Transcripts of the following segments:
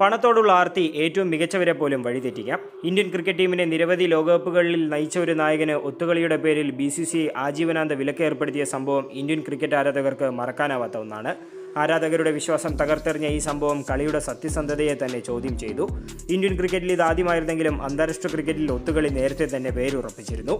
പണത്തോടുള്ള ആർത്തി ഏറ്റവും മികച്ചവരെ പോലും വഴിതെറ്റിക്കാം. ഇന്ത്യൻ ക്രിക്കറ്റ് ടീമിനെ നിരവധി ലോകകപ്പുകളിൽ നയിച്ച ഒരു നായകന് ഒത്തുകളിയുടെ പേരിൽ ബി സി സി ആജീവനാന്ത വിലക്ക് ഏർപ്പെടുത്തിയ സംഭവം ഇന്ത്യൻ ക്രിക്കറ്റ് ആരാധകർക്ക് മറക്കാനാവാത്ത ഒന്നാണ്. ആരാധകരുടെ വിശ്വാസം തകർത്തെറിഞ്ഞ ഈ സംഭവം കളിയുടെ സത്യസന്ധതയെ തന്നെ ചോദ്യം ചെയ്തു. ഇന്ത്യൻ ക്രിക്കറ്റിൽ ഇത് ആദ്യമായിരുന്നെങ്കിലും അന്താരാഷ്ട്ര ക്രിക്കറ്റിൽ ഒത്തുകളി നേരത്തെ തന്നെ പേരുറപ്പിച്ചിരുന്നു.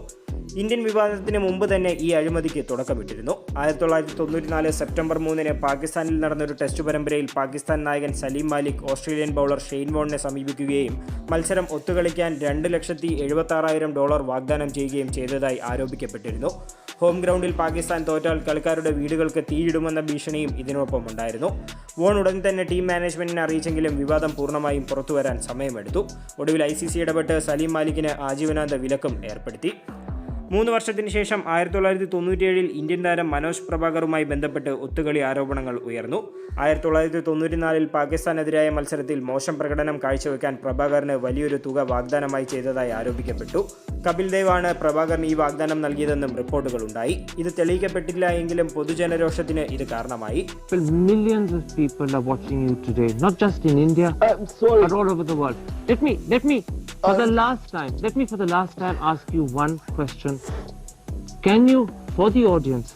ഇന്ത്യൻ വിവാദത്തിന് മുമ്പ് തന്നെ ഈ അഴിമതിക്ക് തുടക്കമിട്ടിരുന്നു. ആയിരത്തി തൊള്ളായിരത്തി തൊണ്ണൂറ്റിനാല് സെപ്റ്റംബർ മൂന്നിന് പാകിസ്ഥാനിൽ നടന്ന ഒരു ടെസ്റ്റ് പരമ്പരയിൽ പാകിസ്ഥാൻ നായകൻ Saleem Malik Australian bowler Shane വോണിനെ സമീപിക്കുകയും മത്സരം ഒത്തുകളിക്കാൻ രണ്ട് ലക്ഷത്തി എഴുപത്തി ഡോളർ വാഗ്ദാനം ചെയ്യുകയും ചെയ്തതായി ആരോപിക്കപ്പെട്ടിരുന്നു. ഹോം ഗ്രൗണ്ടിൽ പാകിസ്ഥാൻ തോറ്റാൽ കളിക്കാരുടെ വീടുകൾക്ക് തീയിടുമെന്ന ഭീഷണിയും ഇതിനൊപ്പം ഉണ്ടായിരുന്നു. വോൺ ഉടൻ തന്നെ ടീം മാനേജ്മെന്റിനെ അറിയിച്ചെങ്കിലും വിവാദം പൂർണമായും പുറത്തുവരാൻ സമയമെടുത്തു. ഒടുവിൽ ഐ സി സി ഇടപെട്ട് സലീം മാലിക്കിന് ആജീവനാന്ത വിലക്കും ഏർപ്പെടുത്തി. മൂന്ന് വർഷത്തിന് ശേഷം ആയിരത്തി തൊള്ളായിരത്തി തൊണ്ണൂറ്റിയേഴിൽ ഇന്ത്യൻ താരം മനോജ് പ്രഭാകറുമായി ബന്ധപ്പെട്ട് ഒത്തുകളി ആരോപണങ്ങൾ ഉയർന്നു. ആയിരത്തി തൊള്ളായിരത്തി തൊണ്ണൂറ്റിനാലിൽ പാകിസ്ഥാനെതിരായ മത്സരത്തിൽ മോശം പ്രകടനം കാഴ്ചവെക്കാൻ പ്രഭാകറിന് വലിയൊരു തുക വാഗ്ദാനമായി ചെയ്തതായി ആരോപിക്കപ്പെട്ടു. കപിൽ ദേവ് ആണ് പ്രഭാകറിന് ഈ വാഗ്ദാനം നൽകിയതെന്നും റിപ്പോർട്ടുകളുണ്ടായി ഇത് തെളിയിക്കപ്പെട്ടില്ല എങ്കിലും പൊതുജനരോഷത്തിന് ഇത് കാരണമായി. Millions of people are watching you today, not just in India, but all over the world. Let me, let me, for the last time, let me for the last time ask you one question. Can you, for the audience,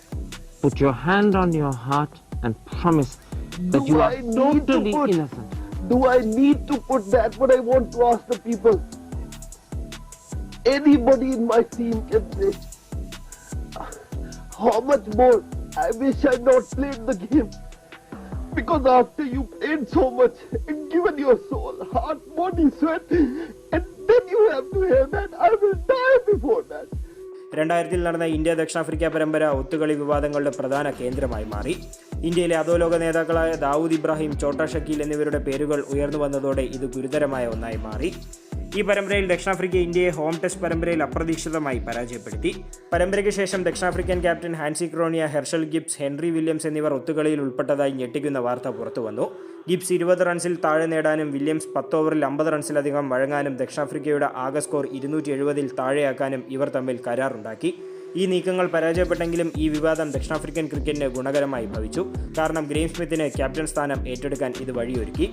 put your hand on your heart and promise that Do you are I to totally innocent? Do I need to put that? But I want to ask the people. Anybody in my team can say, how much more I wish I'd not played the game. Because after you played so much and given your soul, heart, body, sweat, and then you have to hear that, I will die before that. രണ്ടായിരത്തിൽ നടന്ന India ദക്ഷിണാഫ്രിക്ക പരമ്പര ഒത്തുകളി വിവാദങ്ങളുടെ പ്രധാന കേന്ദ്രമായി മാറി. ഇന്ത്യയിലെ അധോലോക നേതാക്കളായ ദാവൂദ് ഇബ്രാഹിം ചോട്ട ഷക്കീൽ എന്നിവരുടെ പേരുകൾ ഉയർന്നു വന്നതോടെ ഇത് ഗുരുതരമായ ഒന്നായി മാറി. ഈ പരമ്പരയിൽ ദക്ഷിണാഫ്രിക്ക ഇന്ത്യയെ ഹോം ടെസ്റ്റ് പരമ്പരയിൽ അപ്രതീക്ഷിതമായി പരാജയപ്പെടുത്തി. പരമ്പരയ്ക്ക് ശേഷം ദക്ഷിണാഫ്രിക്കൻ captain Hansie Cronje Herschelle Gibbs Henry Williams എന്നിവർ ഒത്തുകളിയിൽ ഉൾപ്പെട്ടതായി ഞെട്ടിക്കുന്ന വാർത്ത പുറത്തുവന്നു. ഗിബ്സ് ഇരുപത് റൺസിൽ താഴെ നേടാനും വില്യംസ് പത്ത് ഓവറിൽ അമ്പത് റൺസിലധികം വഴങ്ങാനും ദക്ഷിണാഫ്രിക്കയുടെ ആകെ സ്കോർ ഇരുന്നൂറ്റി എഴുപതിൽ താഴെയാക്കാനും ഇവർ തമ്മിൽ കരാറുണ്ടാക്കി. ഈ നീക്കങ്ങൾ പരാജയപ്പെട്ടെങ്കിലും ഈ വിവാദം ദക്ഷിണാഫ്രിക്കൻ ക്രിക്കറ്റിന് ഗുണകരമായി ഭവിച്ചു. കാരണം ഗ്രീം സ്മിത്തിന് ക്യാപ്റ്റൻ സ്ഥാനം ഏറ്റെടുക്കാൻ ഇത് വഴിയൊരുക്കി.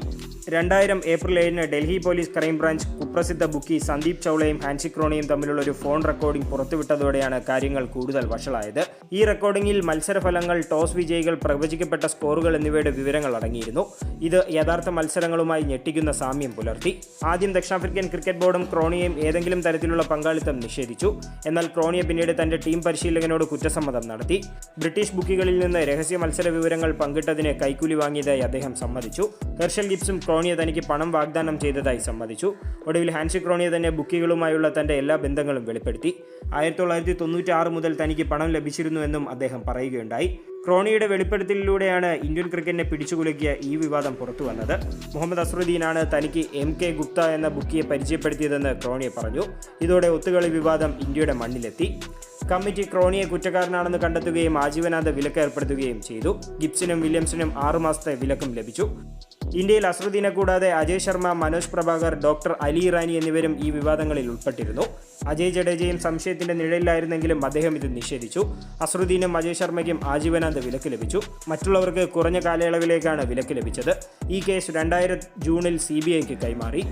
രണ്ടായിരം ഏപ്രിൽ ഏഴിന് ഡൽഹി പോലീസ് ക്രൈംബ്രാഞ്ച് കുപ്രസിദ്ധ ബുക്കി സന്ദീപ് ചൗളയും ഹാൻസി ക്രോണിയും തമ്മിലുള്ള ഒരു ഫോൺ റെക്കോർഡിംഗ് പുറത്തുവിട്ടതോടെയാണ് കാര്യങ്ങൾ കൂടുതൽ വഷളായത്. ഈ റെക്കോർഡിംഗിൽ മത്സരഫലങ്ങൾ ടോസ് വിജയികൾ പ്രവചിക്കപ്പെട്ട സ്കോറുകൾ എന്നിവയുടെ വിവരങ്ങൾ അടങ്ങിയിരുന്നു. ഇത് യഥാർത്ഥ മത്സരങ്ങളുമായി ഞെട്ടിക്കുന്ന സാമ്യം പുലർത്തി. ആദ്യം ദക്ഷിണാഫ്രിക്കൻ ക്രിക്കറ്റ് ബോർഡും ക്രോണിയെയും ഏതെങ്കിലും തരത്തിലുള്ള പങ്കാളിത്തം നിഷേധിച്ചു. എന്നാൽ ക്രോണിയെ പിന്നീട് തന്റെ ടീം പരിശീലകനോട് കുറ്റസമ്മതം നടത്തി. ബ്രിട്ടീഷ് ബുക്കികളിൽ നിന്ന് രഹസ്യ മത്സര വിവരങ്ങൾ പങ്കിട്ടതിന് കൈക്കൂലി വാങ്ങിയതായി അദ്ദേഹം സമ്മതിച്ചു. ഹെർഷൽ ഗിബ്സും ക്രോണിയ തനിക്ക് പണം വാഗ്ദാനം ചെയ്തതായി സമ്മതിച്ചു. ഒടുവിൽ ഹാൻസി ക്രോണിയ തന്നെ ബുക്കികളുമായുള്ള തന്റെ എല്ലാ ബന്ധങ്ങളും വെളിപ്പെടുത്തി. ആയിരത്തി തൊള്ളായിരത്തി തൊണ്ണൂറ്റി ആറ് മുതൽ തനിക്ക് പണം ലഭിച്ചിരുന്നുവെന്നും അദ്ദേഹം പറയുകയുണ്ടായി. ക്രോണിയുടെ വെളിപ്പെടുത്തലിലൂടെയാണ് ഇന്ത്യൻ ക്രിക്കറ്റിനെ പിടിച്ചുകുലുക്കിയ ഈ വിവാദം പുറത്തു വന്നത്. മുഹമ്മദ് അസ്രുദ്ദീനാണ് തനിക്ക് എം കെ ഗുപ്ത എന്ന ബുക്കിയെ പരിചയപ്പെടുത്തിയതെന്ന് ക്രോണിയെ പറഞ്ഞു. ഇതോടെ ഒത്തുകളി വിവാദം ഇന്ത്യയുടെ മണ്ണിലെത്തി. കമ്മിറ്റി ക്രോണിയെ കുറ്റക്കാരനാണെന്ന് കണ്ടെത്തുകയും ആജീവനാന്ത വിലക്ക് ഏർപ്പെടുത്തുകയും ചെയ്തു. ഗിബ്സിനും വില്യംസിനും ആറുമാസത്തെ വിലക്കും ലഭിച്ചു. ഇന്ത്യയിൽ അസ്രുദ്ദീനെ കൂടാതെ അജയ് ശർമ്മ മനോജ് പ്രഭാകർ ഡോക്ടർ അലി ഇറാനി എന്നിവരും ഈ വിവാദങ്ങളിൽ ഉൾപ്പെട്ടിരുന്നു. അജയ് ജഡേജയും സംശയത്തിന്റെ നിഴലിലായിരുന്നെങ്കിലും അദ്ദേഹം ഇത് നിഷേധിച്ചു. അസ്രുദ്ദീനും അജയ് ശർമ്മയ്ക്കും ആജീവനാന്ത വിലക്ക് ലഭിച്ചു. മറ്റുള്ളവർക്ക് കുറഞ്ഞ കാലയളവിലേക്കാണ് വിലക്ക് ലഭിച്ചത്. ഈ കേസ് രണ്ടായിരം ജൂണിൽ സി കൈമാറി.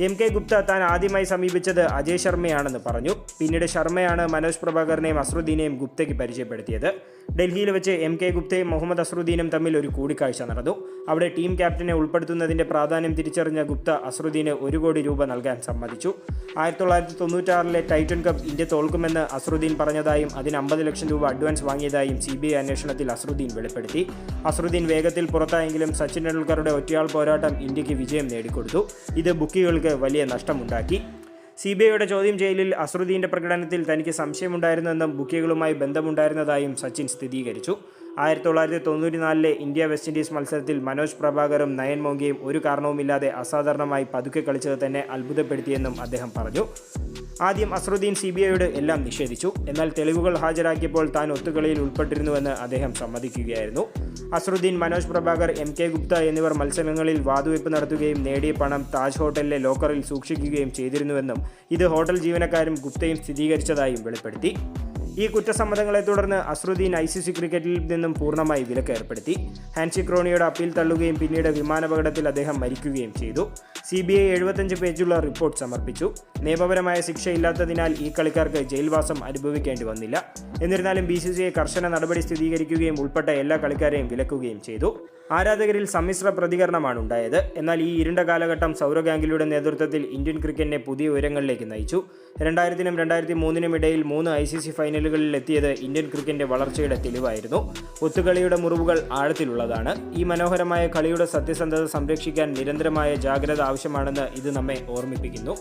എം കെ ഗുപ്ത താൻ ആദ്യമായി സമീപിച്ചത് അജയ് ശർമ്മയാണെന്ന് പറഞ്ഞു. പിന്നീട് ശർമ്മയാണ് മനോജ് പ്രഭാകറിനെയും അസ്രുദ്ദീനെയും ഗുപ്തയ്ക്ക് പരിചയപ്പെടുത്തിയത്. ഡൽഹിയിൽ വെച്ച് എം കെ ഗുപ്തയും മുഹമ്മദ് അസ്രുദ്ദീനും തമ്മിൽ ഒരു കൂടിക്കാഴ്ച നടന്നു. അവിടെ ടീം ക്യാപ്റ്റനെ ഉൾപ്പെടുത്തുന്നതിന്റെ പ്രാധാന്യം തിരിച്ചറിഞ്ഞ ഗുപ്ത അസ്രുദ്ദീന് ഒരു കോടി രൂപ നൽകാൻ സമ്മതിച്ചു. ആയിരത്തി തൊള്ളായിരത്തി തൊണ്ണൂറ്റാറിലെ ടൈറ്റൻ കപ്പ് ഇന്ത്യ തോൽക്കുമെന്ന് അസ്രുദ്ദീൻ പറഞ്ഞതായും അതിന് അമ്പത് ലക്ഷം രൂപ അഡ്വാൻസ് വാങ്ങിയതായും സി ബി ഐ അന്വേഷണത്തിൽ അസ്രുദ്ദീൻ വെളിപ്പെടുത്തി. അസ്രുദ്ദീൻ വേഗത്തിൽ പുറത്തായെങ്കിലും സച്ചിൻ ടെണ്ടുൽക്കറുടെ ഒറ്റയാൾ പോരാട്ടം ഇന്ത്യയ്ക്ക് വിജയം നേടിക്കൊടുത്തു. ഇത് ബുക്കികൾക്ക് വലിയ നഷ്ടമുണ്ടാക്കി. സി ബി ഐയുടെ ചോദ്യം ചെയ്യലിൽ അസ്രുദ്ദീന്റെ പ്രകടനത്തിൽ തനിക്ക് സംശയമുണ്ടായിരുന്നെന്നും ബുക്കികളുമായി ബന്ധമുണ്ടായിരുന്നതായും സച്ചിൻ സ്ഥിരീകരിച്ചു. ആയിരത്തി തൊള്ളായിരത്തി തൊണ്ണൂറ്റിനാലിലെ ഇന്ത്യ വെസ്റ്റ് ഇൻഡീസ് മത്സരത്തിൽ മനോജ് പ്രഭാകറും നയൻ മോങ്കയും ഒരു കാരണവുമില്ലാതെ അസാധാരണമായി പതുക്കെ കളിച്ചത് തന്നെ അത്ഭുതപ്പെടുത്തിയെന്നും അദ്ദേഹം പറഞ്ഞു. ആദ്യം അസ്രുദ്ദീൻ സി ബി ഐയോട് എല്ലാം നിഷേധിച്ചു. എന്നാൽ തെളിവുകൾ ഹാജരാക്കിയപ്പോൾ താൻ ഒത്തുകളിയിൽ ഉൾപ്പെട്ടിരുന്നുവെന്ന് അദ്ദേഹം സമ്മതിക്കുകയായിരുന്നു. അസ്രുദ്ദീൻ മനോജ് പ്രഭാകർ എം കെ ഗുപ്ത എന്നിവർ മത്സരങ്ങളിൽ വാതുവയ്പ് നടത്തുകയും നേടിയ പണം താജ് ഹോട്ടലിലെ ലോക്കറിൽ സൂക്ഷിക്കുകയും ചെയ്തിരുന്നുവെന്നും ഇത് ഹോട്ടൽ ജീവനക്കാരും ഗുപ്തയും സ്ഥിരീകരിച്ചതായും വെളിപ്പെടുത്തി. ഈ കുറ്റസമ്മതങ്ങളെ തുടർന്ന് അസ്രുദ്ദീൻ ഐ സി സി ക്രിക്കറ്റിൽ നിന്നും പൂർണമായി വിലക്ക് ഏർപ്പെടുത്തി. ഹാൻസി ക്രോണിയുടെ അപ്പീൽ തള്ളുകയും പിന്നീട് വിമാനാപകടത്തിൽ അദ്ദേഹം മരിക്കുകയും ചെയ്തു. സി ബി ഐ എഴുപത്തഞ്ച് പേജുള്ള റിപ്പോർട്ട് സമർപ്പിച്ചു. നിയമപരമായ ശിക്ഷയില്ലാത്തതിനാൽ ഈ കളിക്കാർക്ക് ജയിൽവാസം അനുഭവിക്കേണ്ടി വന്നില്ല. എന്നിരുന്നാലും ബി സി സി ഐ കർശന നടപടി സ്ഥിരീകരിക്കുകയും ഉൾപ്പെട്ട എല്ലാ കളിക്കാരെയും വിലക്കുകയും ചെയ്തു. ആരാധകരിൽ സമ്മിശ്ര പ്രതികരണമാണ് ഉണ്ടായത്. എന്നാൽ ഈ ഇരുണ്ട കാലഘട്ടം സൗരവ് ഗാംഗുലിയുടെ നേതൃത്വത്തിൽ ഇന്ത്യൻ ക്രിക്കറ്റിനെ പുതിയ ഉയരങ്ങളിലേക്ക് നയിച്ചു. രണ്ടായിരത്തിനും രണ്ടായിരത്തി മൂന്നിനും ഇടയിൽ മൂന്ന് ഐ സി സി ഫൈനലുകളിൽ എത്തിയത് ഇന്ത്യൻ ക്രിക്കറ്റിന്റെ വളർച്ചയുടെ തെളിവായിരുന്നു. ഒത്തുകളിയുടെ മുറിവുകൾ ആഴത്തിലുള്ളതാണ്. ഈ മനോഹരമായ കളിയുടെ സത്യസന്ധത സംരക്ഷിക്കാൻ നിരന്തരമായ ജാഗ്രത ആവശ്യമാണെന്ന് ഇത് നമ്മെ ഓർമ്മിപ്പിക്കുന്നു.